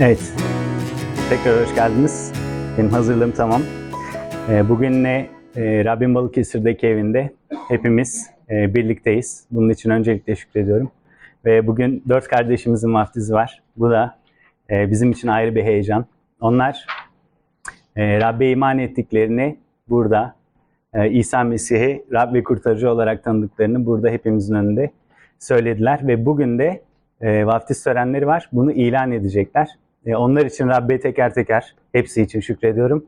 Evet. Tekrar hoş geldiniz. Benim hazırlığım tamam. Ee, Bugün ne e, Rabbin Balıkesir'deki evinde hepimiz e, birlikteyiz. Bunun için öncelikle şükrediyorum. Ve bugün dört kardeşimizin vaftizi var. Bu da e, bizim için ayrı bir heyecan. Onlar e, Rabbe iman ettiklerini burada İsa Mesih'i Rab ve kurtarıcı olarak tanıdıklarını burada hepimizin önünde söylediler. Ve bugün de vaftiz törenleri var. Bunu ilan edecekler. E, onlar için Rabbe teker teker hepsi için şükrediyorum.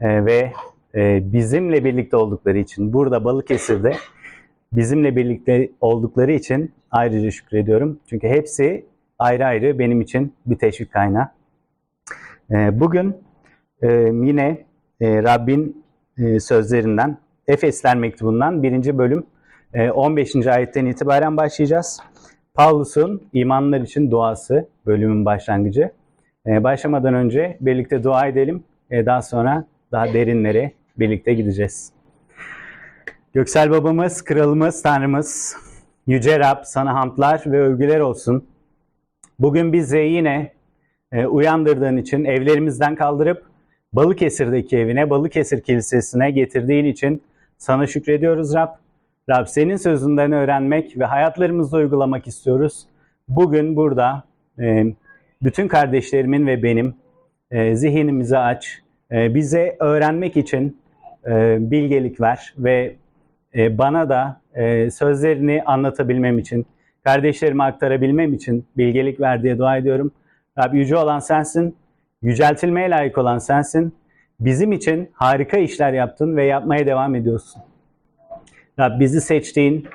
E, ve e, bizimle birlikte oldukları için burada Balıkesir'de bizimle birlikte oldukları için ayrıca şükrediyorum. Çünkü hepsi ayrı ayrı benim için bir teşvik kaynağı. Bugün yine e, Rabbin sözlerinden Efesler mektubundan birinci bölüm e, 15. ayetten itibaren başlayacağız. Paulus'un imanlar için duası bölümün başlangıcı. E, başlamadan önce birlikte dua edelim. E, daha sonra daha derinlere birlikte gideceğiz. Göksel babamız, kralımız, tanrımız, yüce Rab sana hamdlar ve övgüler olsun. Bugün bizi yine e, uyandırdığın için evlerimizden kaldırıp Balıkesir'deki evine, Balıkesir Kilisesi'ne getirdiğin için sana şükrediyoruz Rab. Rab senin sözünden öğrenmek ve hayatlarımızda uygulamak istiyoruz. Bugün burada e, bütün kardeşlerimin ve benim e, zihnimizi aç, e, bize öğrenmek için e, bilgelik ver ve e, bana da e, sözlerini anlatabilmem için, kardeşlerime aktarabilmem için bilgelik ver diye dua ediyorum. Rab yüce olan sensin, yüceltilmeye layık olan sensin. Bizim için harika işler yaptın ve yapmaya devam ediyorsun. Rab bizi seçtiğin,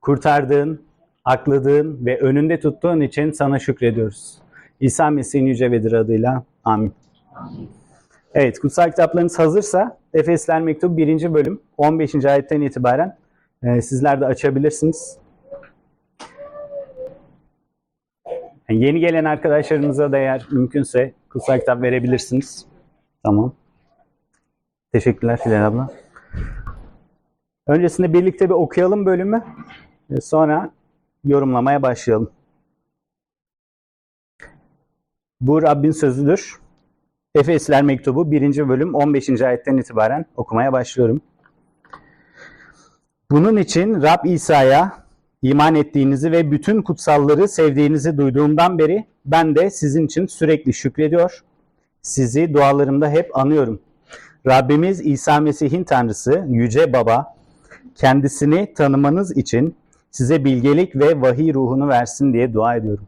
kurtardığın, akladığın ve önünde tuttuğun için sana şükrediyoruz. İsa Mesih'in yüce ve dir adıyla amin. Evet, kutsal kitaplarınız hazırsa Efesler Mektubu 1. bölüm 15. ayetten itibaren e, sizler de açabilirsiniz. Yani yeni gelen arkadaşlarımıza da eğer mümkünse kutsal kitap verebilirsiniz. Tamam. Teşekkürler Hilal abla. Öncesinde birlikte bir okuyalım bölümü. E, Sonra yorumlamaya başlayalım. Bu Rabbin sözüdür. Efesler Mektubu 1. bölüm 15. ayetten itibaren okumaya başlıyorum. Bunun için Rab İsa'ya iman ettiğinizi ve bütün kutsalları sevdiğinizi duyduğumdan beri ben de sizin için sürekli şükrediyor. Sizi dualarımda hep anıyorum. Rabbimiz İsa Mesih'in Tanrısı, Yüce Baba, kendisini tanımanız için size bilgelik ve vahiy ruhunu versin diye dua ediyorum.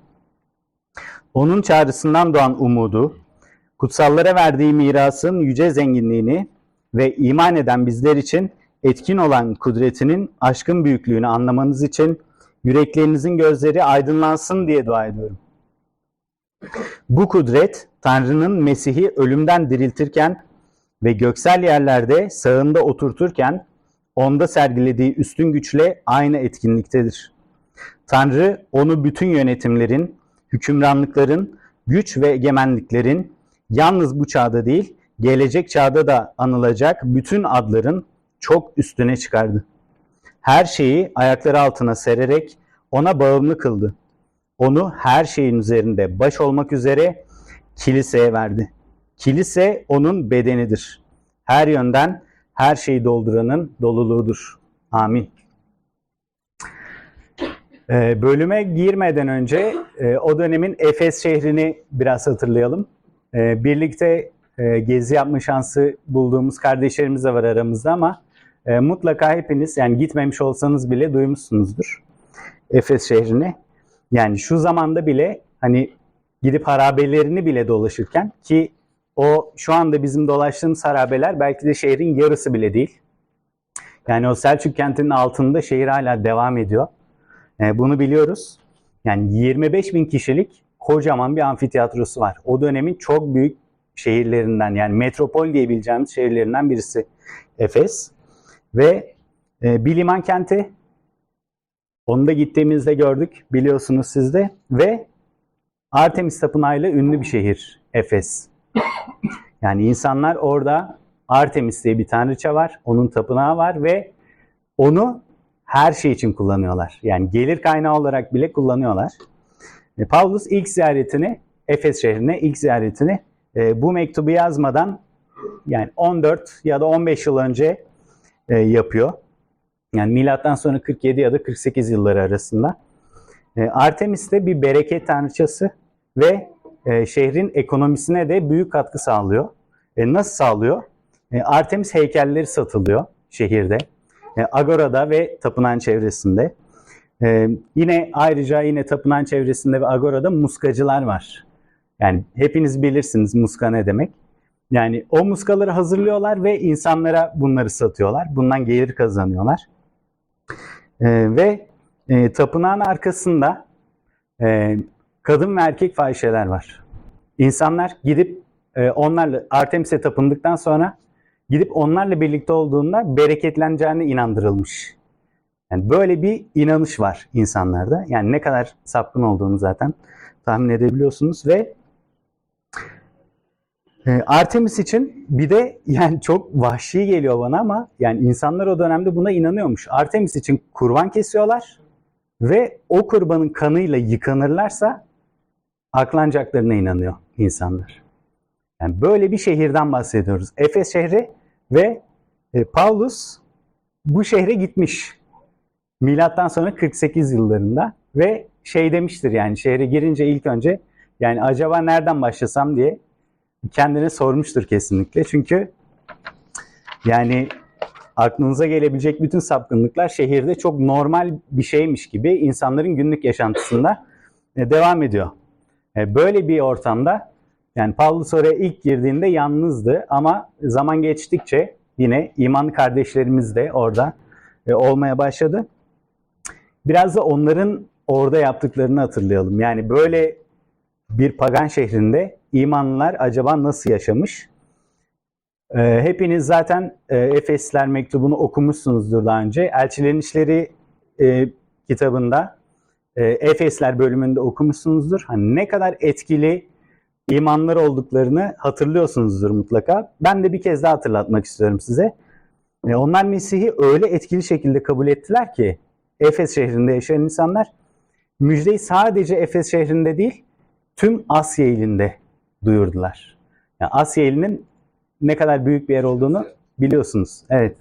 Onun çağrısından doğan umudu, kutsallara verdiği mirasın yüce zenginliğini ve iman eden bizler için etkin olan kudretinin aşkın büyüklüğünü anlamanız için yüreklerinizin gözleri aydınlansın diye dua ediyorum. Bu kudret Tanrı'nın Mesih'i ölümden diriltirken ve göksel yerlerde sağında oturturken onda sergilediği üstün güçle aynı etkinliktedir. Tanrı onu bütün yönetimlerin, hükümranlıkların, güç ve egemenliklerin yalnız bu çağda değil, gelecek çağda da anılacak bütün adların çok üstüne çıkardı. Her şeyi ayakları altına sererek ona bağımlı kıldı. Onu her şeyin üzerinde baş olmak üzere kiliseye verdi. Kilise onun bedenidir. Her yönden her şeyi dolduranın doluluğudur. Amin. Ee, bölüme girmeden önce e, o dönemin Efes şehrini biraz hatırlayalım. Ee, birlikte e, gezi yapma şansı bulduğumuz kardeşlerimiz de var aramızda ama e, mutlaka hepiniz yani gitmemiş olsanız bile duymuşsunuzdur Efes şehrini. Yani şu zamanda bile hani gidip harabelerini bile dolaşırken ki o şu anda bizim dolaştığımız harabeler belki de şehrin yarısı bile değil. Yani o Selçuk kentinin altında şehir hala devam ediyor. E, bunu biliyoruz. Yani 25 bin kişilik kocaman bir amfiteyatrosu var. O dönemin çok büyük şehirlerinden yani metropol diyebileceğimiz şehirlerinden birisi Efes. Ve e, bir liman kenti. Onu da gittiğimizde gördük biliyorsunuz siz de. Ve Artemis Tapınağı'yla ünlü bir şehir Efes. Yani insanlar orada Artemis diye bir tanrıça var. Onun tapınağı var ve onu her şey için kullanıyorlar. Yani gelir kaynağı olarak bile kullanıyorlar. E, Paulus ilk ziyaretini Efes şehrine ilk ziyaretini e, bu mektubu yazmadan yani 14 ya da 15 yıl önce e, yapıyor. Yani milattan sonra 47 ya da 48 yılları arasında. E, Artemis de bir bereket tanrıçası ve e, şehrin ekonomisine de büyük katkı sağlıyor. E, nasıl sağlıyor? E, Artemis heykelleri satılıyor şehirde. E, Agora'da ve tapınağın çevresinde. E, yine ayrıca yine tapınağın çevresinde ve Agora'da muskacılar var. Yani hepiniz bilirsiniz muska ne demek. Yani o muskaları hazırlıyorlar ve insanlara bunları satıyorlar. Bundan gelir kazanıyorlar. E, ve e, tapınağın arkasında e, kadın ve erkek fahişeler var. İnsanlar gidip e, onlarla Artemis'e tapındıktan sonra gidip onlarla birlikte olduğunda bereketleneceğine inandırılmış. Yani böyle bir inanış var insanlarda. Yani ne kadar sapkın olduğunu zaten tahmin edebiliyorsunuz ve e, Artemis için bir de yani çok vahşi geliyor bana ama yani insanlar o dönemde buna inanıyormuş. Artemis için kurban kesiyorlar ve o kurbanın kanıyla yıkanırlarsa aklanacaklarına inanıyor insanlar. Yani böyle bir şehirden bahsediyoruz. Efes şehri ve e, Paulus bu şehre gitmiş. Milattan sonra 48 yıllarında ve şey demiştir yani şehre girince ilk önce yani acaba nereden başlasam diye kendine sormuştur kesinlikle. Çünkü yani aklınıza gelebilecek bütün sapkınlıklar şehirde çok normal bir şeymiş gibi insanların günlük yaşantısında e, devam ediyor. E, Böyle bir ortamda yani Paulus oraya ilk girdiğinde yalnızdı ama zaman geçtikçe yine iman kardeşlerimiz de orada e, olmaya başladı. Biraz da onların orada yaptıklarını hatırlayalım. Yani böyle bir pagan şehrinde imanlılar acaba nasıl yaşamış? E, hepiniz zaten e, Efesler mektubunu okumuşsunuzdur daha önce. Elçilerin İşleri e, kitabında e, Efesler bölümünde okumuşsunuzdur. Hani ne kadar etkili imanlar olduklarını hatırlıyorsunuzdur mutlaka. Ben de bir kez daha hatırlatmak istiyorum size. E, onlar Mesih'i öyle etkili şekilde kabul ettiler ki Efes şehrinde yaşayan insanlar müjdeyi sadece Efes şehrinde değil tüm Asya ilinde duyurdular. Yani Asya ilinin ne kadar büyük bir yer olduğunu biliyorsunuz. Evet.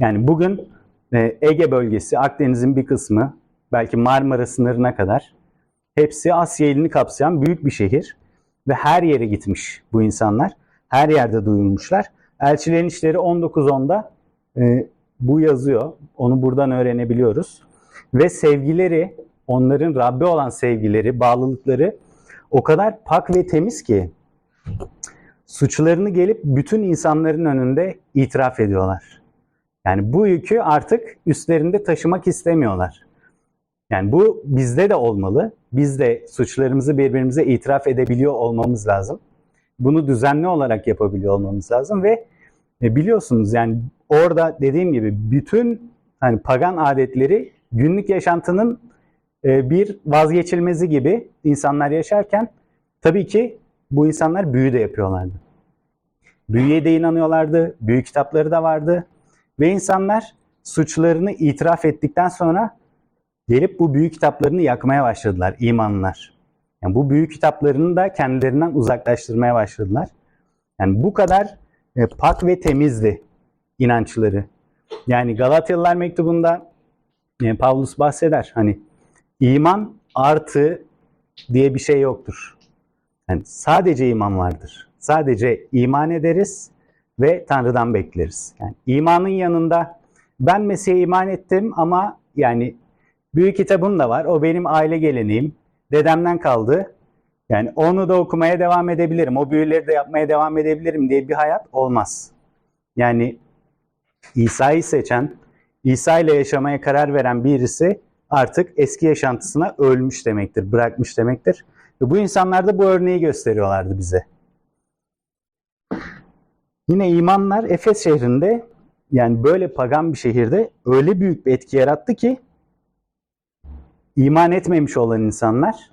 Yani bugün e, Ege bölgesi, Akdeniz'in bir kısmı, belki Marmara sınırına kadar hepsi Asya ilini kapsayan büyük bir şehir ve her yere gitmiş bu insanlar. Her yerde duyulmuşlar. Elçilerin işleri 19.10'da e, bu yazıyor. Onu buradan öğrenebiliyoruz. Ve sevgileri, onların Rabbi olan sevgileri, bağlılıkları o kadar pak ve temiz ki suçlarını gelip bütün insanların önünde itiraf ediyorlar. Yani bu yükü artık üstlerinde taşımak istemiyorlar. Yani bu bizde de olmalı. Biz de suçlarımızı birbirimize itiraf edebiliyor olmamız lazım. Bunu düzenli olarak yapabiliyor olmamız lazım ve e, biliyorsunuz yani orada dediğim gibi bütün hani pagan adetleri günlük yaşantının e, bir vazgeçilmezi gibi insanlar yaşarken tabii ki bu insanlar büyü de yapıyorlardı. Büyüye de inanıyorlardı, büyü kitapları da vardı ve insanlar suçlarını itiraf ettikten sonra gelip bu büyük kitaplarını yakmaya başladılar imanlılar. Yani bu büyük kitaplarını da kendilerinden uzaklaştırmaya başladılar. Yani bu kadar e, pak ve temizdi inançları. Yani Galatyalılar mektubunda e, Pavlus bahseder. Hani iman artı diye bir şey yoktur. Yani sadece iman vardır. Sadece iman ederiz ve Tanrı'dan bekleriz. Yani imanın yanında ben Mesih'e iman ettim ama yani büyük kitabım da var. O benim aile geleneğim. Dedemden kaldı. Yani onu da okumaya devam edebilirim. O büyüleri de yapmaya devam edebilirim diye bir hayat olmaz. Yani İsa'yı seçen, İsa ile yaşamaya karar veren birisi artık eski yaşantısına ölmüş demektir, bırakmış demektir. Ve bu insanlar da bu örneği gösteriyorlardı bize. Yine imanlar Efes şehrinde yani böyle pagan bir şehirde öyle büyük bir etki yarattı ki iman etmemiş olan insanlar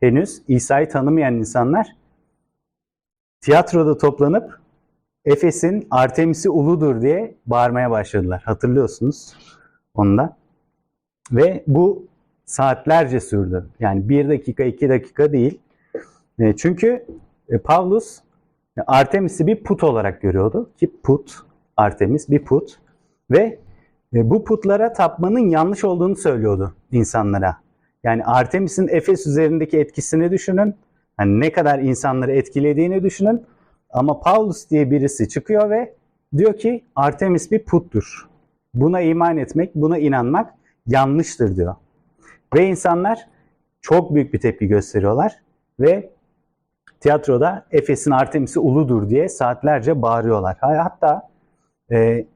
henüz İsa'yı tanımayan insanlar tiyatroda toplanıp Efes'in Artemis'i uludur diye bağırmaya başladılar. Hatırlıyorsunuz onu da. Ve bu saatlerce sürdü. Yani bir dakika, iki dakika değil. E, çünkü e, Pavlus e, Artemis'i bir put olarak görüyordu. Ki put, Artemis bir put. Ve e, bu putlara tapmanın yanlış olduğunu söylüyordu insanlara. Yani Artemis'in Efes üzerindeki etkisini düşünün. Hani ne kadar insanları etkilediğini düşünün. Ama Paulus diye birisi çıkıyor ve diyor ki Artemis bir puttur. Buna iman etmek, buna inanmak yanlıştır diyor. Ve insanlar çok büyük bir tepki gösteriyorlar ve tiyatroda Efes'in Artemis'i uludur diye saatlerce bağırıyorlar. Hatta e,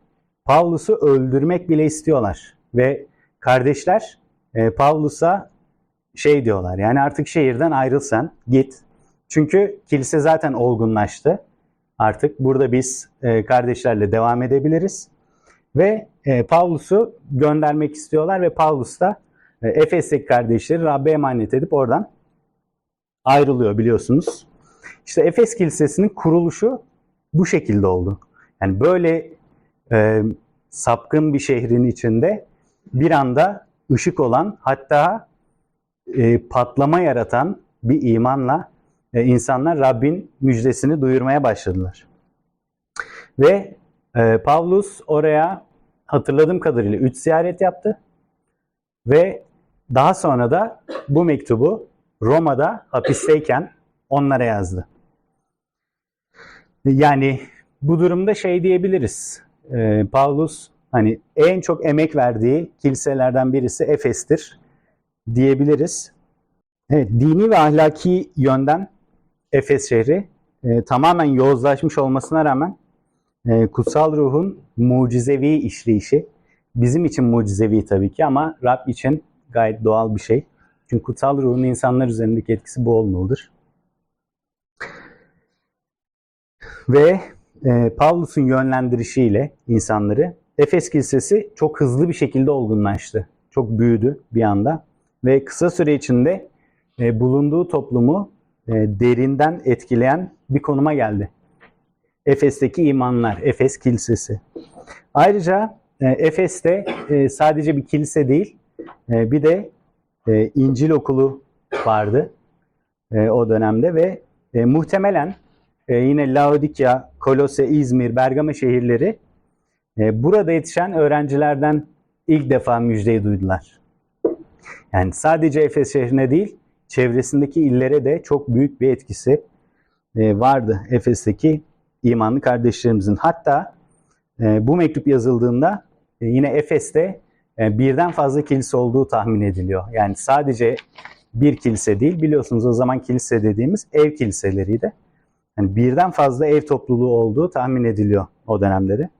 Pavlus'u öldürmek bile istiyorlar ve kardeşler e, Pavlus'a şey diyorlar yani artık şehirden ayrılsan git. Çünkü kilise zaten olgunlaştı. Artık burada biz e, kardeşlerle devam edebiliriz. Ve e, Pavlus'u göndermek istiyorlar ve Pavlus da e, Efes'teki kardeşleri Rabbe emanet edip oradan ayrılıyor biliyorsunuz. İşte Efes Kilisesi'nin kuruluşu bu şekilde oldu. Yani böyle e, sapkın bir şehrin içinde bir anda ışık olan hatta e, patlama yaratan bir imanla e, insanlar Rabbin müjdesini duyurmaya başladılar. Ve e, Pavlus oraya hatırladığım kadarıyla 3 ziyaret yaptı. Ve daha sonra da bu mektubu Roma'da hapisteyken onlara yazdı. Yani bu durumda şey diyebiliriz. E, Pavlus hani en çok emek verdiği kiliselerden birisi Efes'tir diyebiliriz. Evet, dini ve ahlaki yönden Efes şehri e, tamamen yozlaşmış olmasına rağmen e, kutsal ruhun mucizevi işleyişi bizim için mucizevi tabii ki ama Rab için gayet doğal bir şey. Çünkü kutsal ruhun insanlar üzerindeki etkisi bu olmalıdır. Ve e, Pavlus'un yönlendirişiyle insanları Efes Kilisesi çok hızlı bir şekilde olgunlaştı. Çok büyüdü bir anda ve kısa süre içinde e, bulunduğu toplumu e, derinden etkileyen bir konuma geldi. Efes'teki imanlar, Efes Kilisesi. Ayrıca e, Efes'te e, sadece bir kilise değil, e, bir de e, İncil okulu vardı e, o dönemde ve e, muhtemelen e, yine Laodikya, Kolose, İzmir, Bergama şehirleri e, burada yetişen öğrencilerden ilk defa müjdeyi duydular. Yani sadece Efes şehrine değil, çevresindeki illere de çok büyük bir etkisi e, vardı Efes'teki imanlı kardeşlerimizin. Hatta e, bu mektup yazıldığında e, yine Efes'te e, birden fazla kilise olduğu tahmin ediliyor. Yani sadece bir kilise değil, biliyorsunuz o zaman kilise dediğimiz ev kiliseleriydi. Yani birden fazla ev topluluğu olduğu tahmin ediliyor o dönemde de.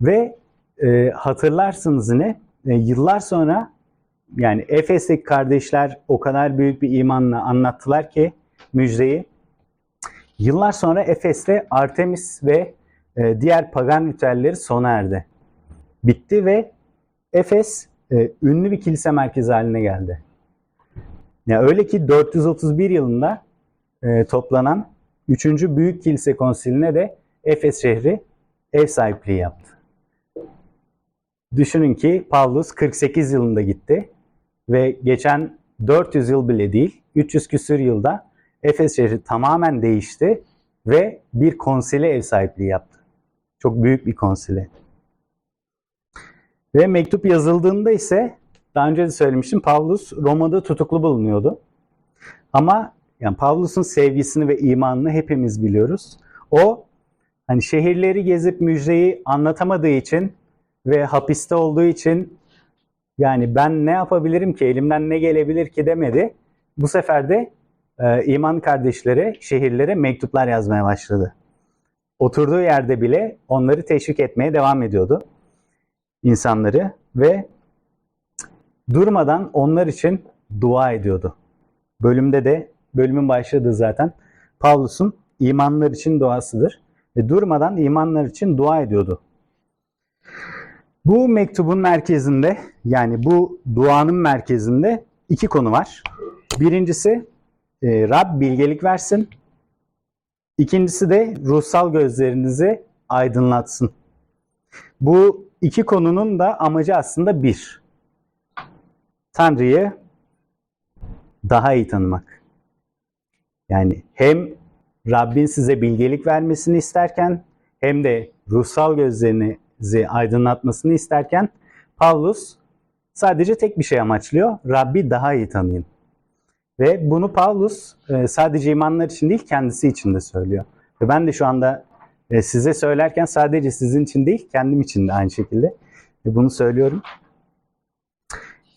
Ve e, hatırlarsınız yine e, yıllar sonra yani Efes'teki kardeşler o kadar büyük bir imanla anlattılar ki müjdeyi. Yıllar sonra Efes'te Artemis ve e, diğer pagan ritüelleri sona erdi. Bitti ve Efes e, ünlü bir kilise merkezi haline geldi. Ya öyle ki 431 yılında e, toplanan 3. Büyük Kilise Konsili'ne de Efes şehri ev sahipliği yaptı. Düşünün ki Pavlus 48 yılında gitti ve geçen 400 yıl bile değil, 300 küsür yılda Efes şehri tamamen değişti ve bir konsile ev sahipliği yaptı. Çok büyük bir konsile. Ve mektup yazıldığında ise daha önce de söylemiştim Pavlus Roma'da tutuklu bulunuyordu. Ama yani Pavlus'un sevgisini ve imanını hepimiz biliyoruz. O hani şehirleri gezip müjdeyi anlatamadığı için ve hapiste olduğu için yani ben ne yapabilirim ki elimden ne gelebilir ki demedi. Bu sefer de e, iman kardeşlere, şehirlere mektuplar yazmaya başladı. Oturduğu yerde bile onları teşvik etmeye devam ediyordu insanları ve durmadan onlar için dua ediyordu. Bölümde de bölümün başladığı zaten Pavlus'un imanlar için duasıdır ve durmadan imanlar için dua ediyordu. Bu mektubun merkezinde yani bu duanın merkezinde iki konu var. Birincisi e, Rab bilgelik versin. İkincisi de ruhsal gözlerinizi aydınlatsın. Bu iki konunun da amacı aslında bir. Tanrı'yı daha iyi tanımak. Yani hem Rabbin size bilgelik vermesini isterken hem de ruhsal gözlerinizi aydınlatmasını isterken Pavlus sadece tek bir şey amaçlıyor. Rabbi daha iyi tanıyın. Ve bunu Pavlus e, sadece imanlar için değil kendisi için de söylüyor. Ve ben de şu anda e, size söylerken sadece sizin için değil kendim için de aynı şekilde e, bunu söylüyorum.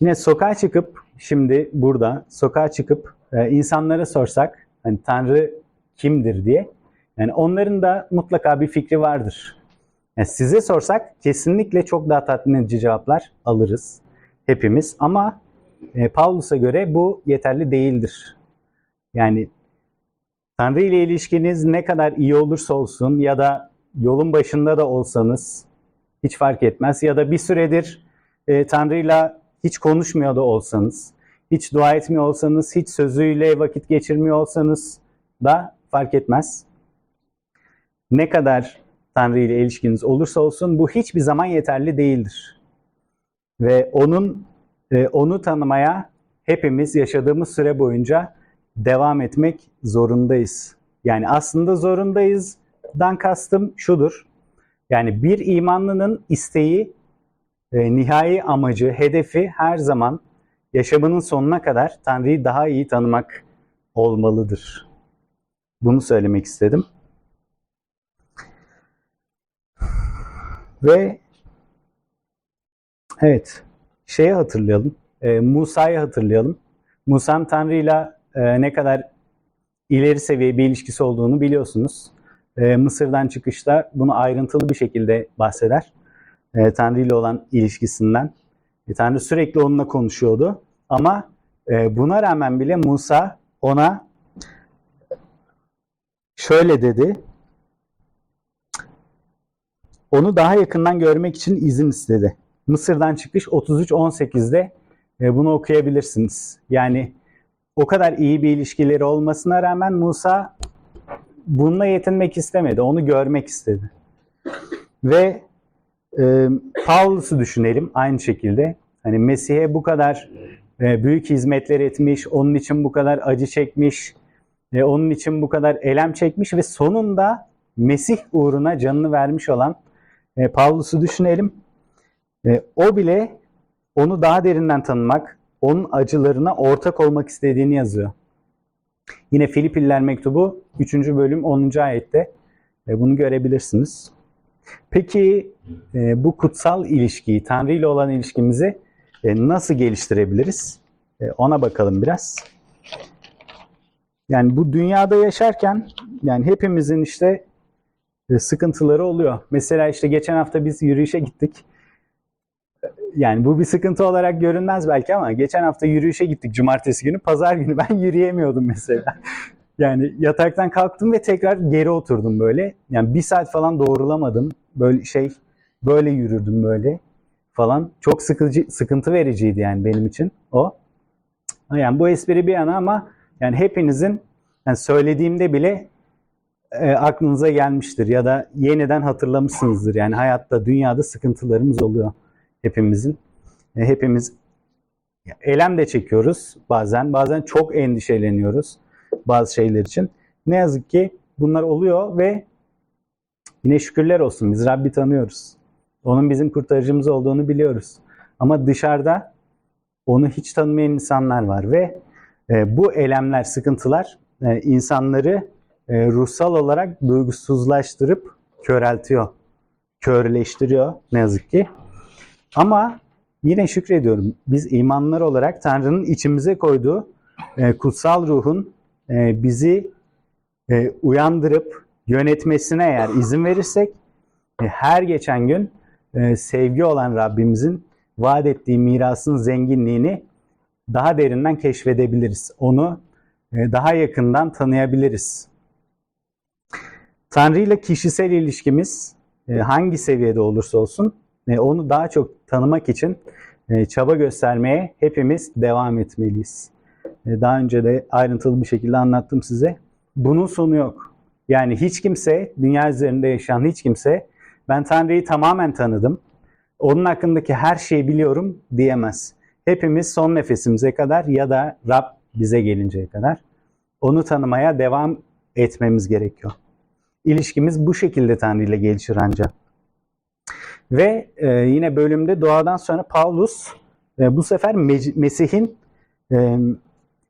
Yine sokağa çıkıp şimdi burada sokağa çıkıp insanlara sorsak hani Tanrı kimdir diye yani onların da mutlaka bir fikri vardır. Yani size sorsak kesinlikle çok daha tatmin edici cevaplar alırız hepimiz ama e, Pavlus'a göre bu yeterli değildir. Yani Tanrı ile ilişkiniz ne kadar iyi olursa olsun ya da yolun başında da olsanız hiç fark etmez ya da bir süredir e, Tanrı'yla hiç konuşmuyor da olsanız, hiç dua etmiyor olsanız, hiç sözüyle vakit geçirmiyor olsanız da fark etmez. Ne kadar Tanrı ile ilişkiniz olursa olsun bu hiçbir zaman yeterli değildir. Ve onun e, onu tanımaya hepimiz yaşadığımız süre boyunca devam etmek zorundayız. Yani aslında zorundayız. Dan kastım şudur. Yani bir imanlının isteği, e, nihai amacı, hedefi her zaman yaşamının sonuna kadar Tanrı'yı daha iyi tanımak olmalıdır. Bunu söylemek istedim. Ve evet, şeyi hatırlayalım. E, Musa'yı hatırlayalım. Musa'nın Tanrı'yla e, ne kadar ileri seviye bir ilişkisi olduğunu biliyorsunuz. E, Mısır'dan çıkışta bunu ayrıntılı bir şekilde bahseder. E, Tanrı ile olan ilişkisinden. E, Tanrı sürekli onunla konuşuyordu. Ama e, buna rağmen bile Musa ona şöyle dedi. Onu daha yakından görmek için izin istedi. Mısır'dan çıkış 33-18'de e, bunu okuyabilirsiniz. Yani o kadar iyi bir ilişkileri olmasına rağmen Musa bununla yetinmek istemedi. Onu görmek istedi. Ve e, Paulus'u düşünelim aynı şekilde. Hani Mesih'e bu kadar büyük hizmetler etmiş, onun için bu kadar acı çekmiş, onun için bu kadar elem çekmiş ve sonunda Mesih uğruna canını vermiş olan e, Paulus'u düşünelim. E, o bile onu daha derinden tanımak, onun acılarına ortak olmak istediğini yazıyor. Yine Filipililer mektubu 3. bölüm 10. ayette e, bunu görebilirsiniz. Peki bu kutsal ilişkiyi, Tanrı ile olan ilişkimizi e, nasıl geliştirebiliriz? E, ona bakalım biraz. Yani bu dünyada yaşarken yani hepimizin işte e, sıkıntıları oluyor. Mesela işte geçen hafta biz yürüyüşe gittik. Yani bu bir sıkıntı olarak görünmez belki ama geçen hafta yürüyüşe gittik cumartesi günü. Pazar günü ben yürüyemiyordum mesela. Yani yataktan kalktım ve tekrar geri oturdum böyle. Yani bir saat falan doğrulamadım. Böyle şey böyle yürürdüm böyle falan. Çok sıkıcı, sıkıntı vericiydi yani benim için o. Yani bu espri bir yana ama yani hepinizin yani söylediğimde bile e, aklınıza gelmiştir ya da yeniden hatırlamışsınızdır. Yani hayatta, dünyada sıkıntılarımız oluyor hepimizin. E, hepimiz elem de çekiyoruz bazen. Bazen çok endişeleniyoruz bazı şeyler için. Ne yazık ki bunlar oluyor ve yine şükürler olsun biz Rabbi tanıyoruz. Onun bizim kurtarıcımız olduğunu biliyoruz. Ama dışarıda onu hiç tanımayan insanlar var ve e, bu elemler, sıkıntılar e, insanları e, ruhsal olarak duygusuzlaştırıp köreltiyor, körleştiriyor ne yazık ki. Ama yine şükrediyorum. Biz imanlar olarak Tanrı'nın içimize koyduğu e, kutsal ruhun e, bizi e, uyandırıp yönetmesine eğer izin verirsek e, her geçen gün e, sevgi olan Rabbimizin vaat ettiği mirasın zenginliğini daha derinden keşfedebiliriz. Onu e, daha yakından tanıyabiliriz. Tanrı ile kişisel ilişkimiz e, hangi seviyede olursa olsun onu daha çok tanımak için çaba göstermeye hepimiz devam etmeliyiz. Daha önce de ayrıntılı bir şekilde anlattım size. Bunun sonu yok. Yani hiç kimse, dünya üzerinde yaşayan hiç kimse ben Tanrı'yı tamamen tanıdım, onun hakkındaki her şeyi biliyorum diyemez. Hepimiz son nefesimize kadar ya da Rab bize gelinceye kadar onu tanımaya devam etmemiz gerekiyor. İlişkimiz bu şekilde Tanrı ile gelişir ancak. Ve e, yine bölümde doğadan sonra Paulus e, bu sefer Mesih'in e,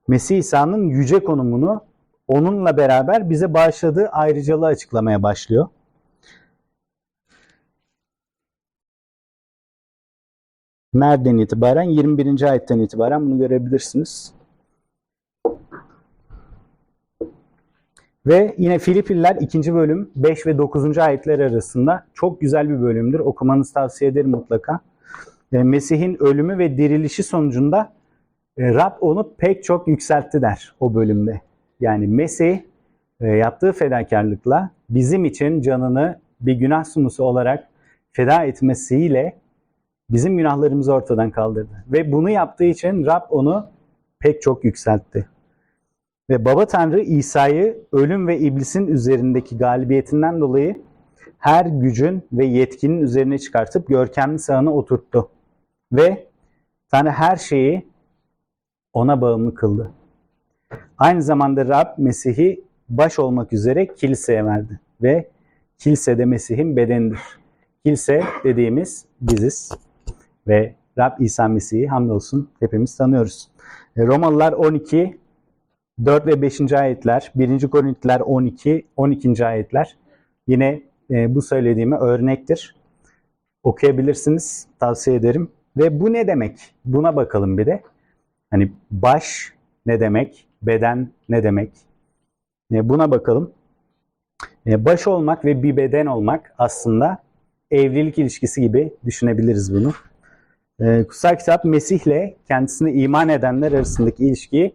Mesih İsa'nın yüce konumunu onunla beraber bize bağışladığı ayrıcalığı açıklamaya başlıyor. Nereden itibaren? 21. ayetten itibaren bunu görebilirsiniz. Ve yine Filipililer 2. bölüm 5 ve 9. ayetler arasında çok güzel bir bölümdür. Okumanızı tavsiye ederim mutlaka. E, Mesih'in ölümü ve dirilişi sonucunda e, Rab onu pek çok yükseltti der o bölümde. Yani Mesih e, yaptığı fedakarlıkla bizim için canını bir günah sunusu olarak feda etmesiyle bizim günahlarımızı ortadan kaldırdı. Ve bunu yaptığı için Rab onu pek çok yükseltti. Ve Baba Tanrı İsa'yı ölüm ve iblisin üzerindeki galibiyetinden dolayı her gücün ve yetkinin üzerine çıkartıp görkemli sağına oturttu. Ve Tanrı her şeyi ona bağımlı kıldı. Aynı zamanda Rab Mesih'i baş olmak üzere kiliseye verdi. Ve kilise de Mesih'in bedenidir. Kilise dediğimiz biziz. Ve Rab İsa Mesih'i hamdolsun hepimiz tanıyoruz. E, Romalılar 12, 4 ve 5. ayetler, 1. Korintiler 12, 12. ayetler yine e, bu söylediğime örnektir. Okuyabilirsiniz, tavsiye ederim. Ve bu ne demek? Buna bakalım bir de. Hani baş ne demek? Beden ne demek? E, buna bakalım. Baş olmak ve bir beden olmak aslında evlilik ilişkisi gibi düşünebiliriz bunu. E, Kutsal Kitap Mesih'le kendisine iman edenler arasındaki ilişkiyi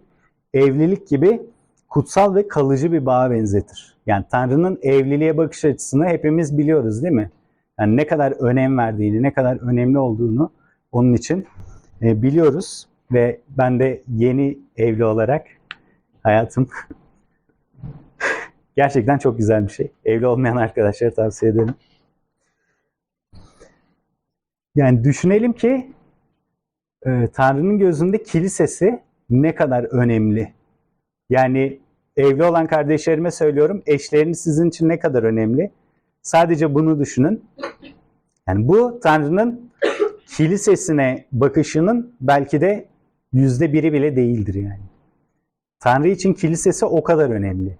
evlilik gibi kutsal ve kalıcı bir bağa benzetir. Yani Tanrı'nın evliliğe bakış açısını hepimiz biliyoruz değil mi? Yani ne kadar önem verdiğini, ne kadar önemli olduğunu onun için e, biliyoruz. Ve ben de yeni evli olarak hayatım gerçekten çok güzel bir şey. Evli olmayan arkadaşlara tavsiye ederim. Yani düşünelim ki e, Tanrı'nın gözünde kilisesi ne kadar önemli. Yani evli olan kardeşlerime söylüyorum, eşleriniz sizin için ne kadar önemli. Sadece bunu düşünün. Yani bu Tanrı'nın kilisesine bakışının belki de yüzde biri bile değildir yani. Tanrı için kilisesi o kadar önemli.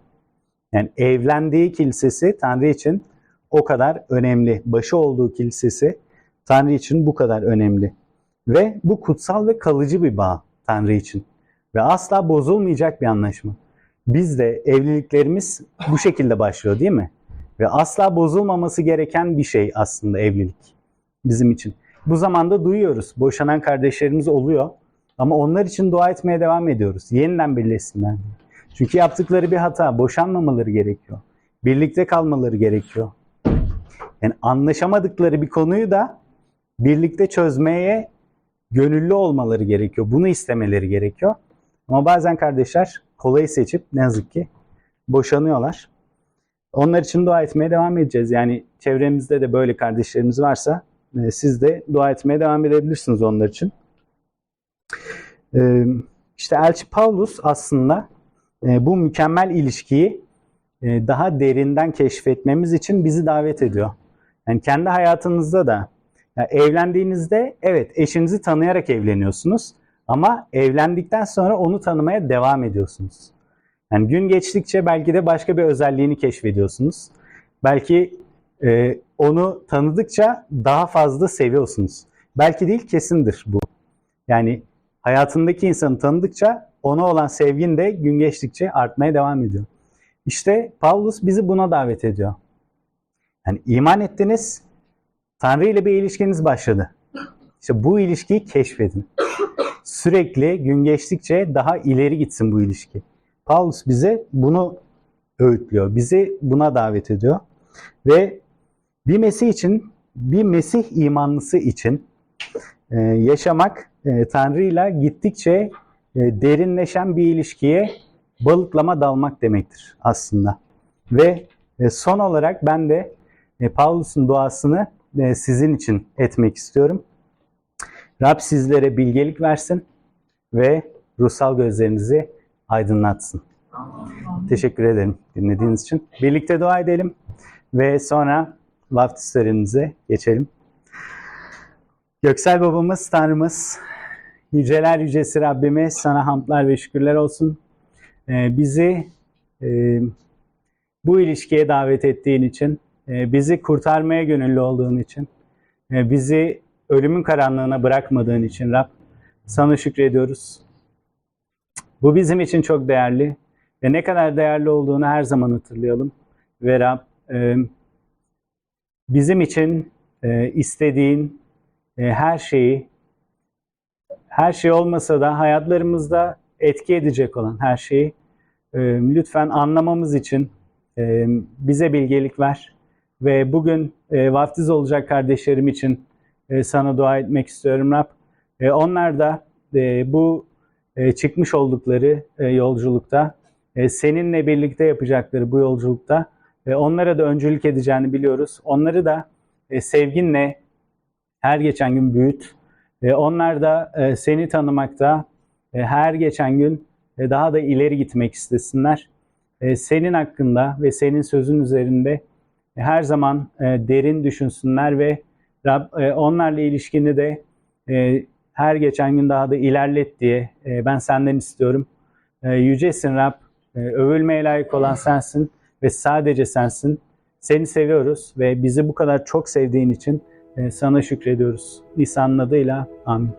Yani evlendiği kilisesi Tanrı için o kadar önemli. Başı olduğu kilisesi Tanrı için bu kadar önemli. Ve bu kutsal ve kalıcı bir bağ Tanrı için. Ve asla bozulmayacak bir anlaşma. Biz de evliliklerimiz bu şekilde başlıyor değil mi? Ve asla bozulmaması gereken bir şey aslında evlilik bizim için. Bu zamanda duyuyoruz. Boşanan kardeşlerimiz oluyor. Ama onlar için dua etmeye devam ediyoruz. Yeniden birleşsinler. Çünkü yaptıkları bir hata. Boşanmamaları gerekiyor. Birlikte kalmaları gerekiyor. Yani anlaşamadıkları bir konuyu da birlikte çözmeye gönüllü olmaları gerekiyor. Bunu istemeleri gerekiyor. Ama bazen kardeşler kolayı seçip ne yazık ki boşanıyorlar. Onlar için dua etmeye devam edeceğiz. Yani çevremizde de böyle kardeşlerimiz varsa e, siz de dua etmeye devam edebilirsiniz onlar için. E, işte Elçi Paulus aslında e, bu mükemmel ilişkiyi daha derinden keşfetmemiz için bizi davet ediyor. Yani kendi hayatınızda da yani evlendiğinizde evet eşinizi tanıyarak evleniyorsunuz ama evlendikten sonra onu tanımaya devam ediyorsunuz. Yani gün geçtikçe belki de başka bir özelliğini keşfediyorsunuz. Belki e, onu tanıdıkça daha fazla seviyorsunuz. Belki değil kesindir bu. Yani hayatındaki insanı tanıdıkça ona olan sevgin de gün geçtikçe artmaya devam ediyor. İşte Paulus bizi buna davet ediyor. Yani iman ettiniz, Tanrı ile bir ilişkiniz başladı. İşte bu ilişkiyi keşfedin. Sürekli gün geçtikçe daha ileri gitsin bu ilişki. Paulus bize bunu öğütlüyor. Bizi buna davet ediyor. Ve bir Mesih için, bir Mesih imanlısı için e, yaşamak e, Tanrı'yla gittikçe e, derinleşen bir ilişkiye balıklama dalmak demektir aslında. Ve e, son olarak ben de e, Paulus'un duasını sizin için etmek istiyorum. Rab sizlere bilgelik versin ve ruhsal gözlerinizi aydınlatsın. Teşekkür ederim dinlediğiniz için. Birlikte dua edelim ve sonra vaftiz geçelim. Göksel babamız, Tanrımız, yüceler yücesi Rabbime sana hamdlar ve şükürler olsun. Ee, bizi e, bu ilişkiye davet ettiğin için, e, bizi kurtarmaya gönüllü olduğun için, e, bizi ölümün karanlığına bırakmadığın için Rab, sana şükrediyoruz. Bu bizim için çok değerli ve ne kadar değerli olduğunu her zaman hatırlayalım. Ve Rab, e, bizim için e, istediğin her şeyi, her şey olmasa da hayatlarımızda etki edecek olan her şeyi lütfen anlamamız için bize bilgelik ver. Ve bugün e, vaftiz olacak kardeşlerim için e, sana dua etmek istiyorum Rab. E, onlar da e, bu e, çıkmış oldukları e, yolculukta, e, seninle birlikte yapacakları bu yolculukta e, onlara da öncülük edeceğini biliyoruz. Onları da e, sevginle her geçen gün büyüt. E, onlar da e, seni tanımakta e, her geçen gün e, daha da ileri gitmek istesinler. E, senin hakkında ve senin sözün üzerinde her zaman e, derin düşünsünler ve Rab, e, onlarla ilişkini de e, her geçen gün daha da ilerlet diye e, ben senden istiyorum. E, yücesin Rab, e, övülmeye layık olan sensin ve sadece sensin. Seni seviyoruz ve bizi bu kadar çok sevdiğin için e, sana şükrediyoruz. İsa'nın adıyla amin.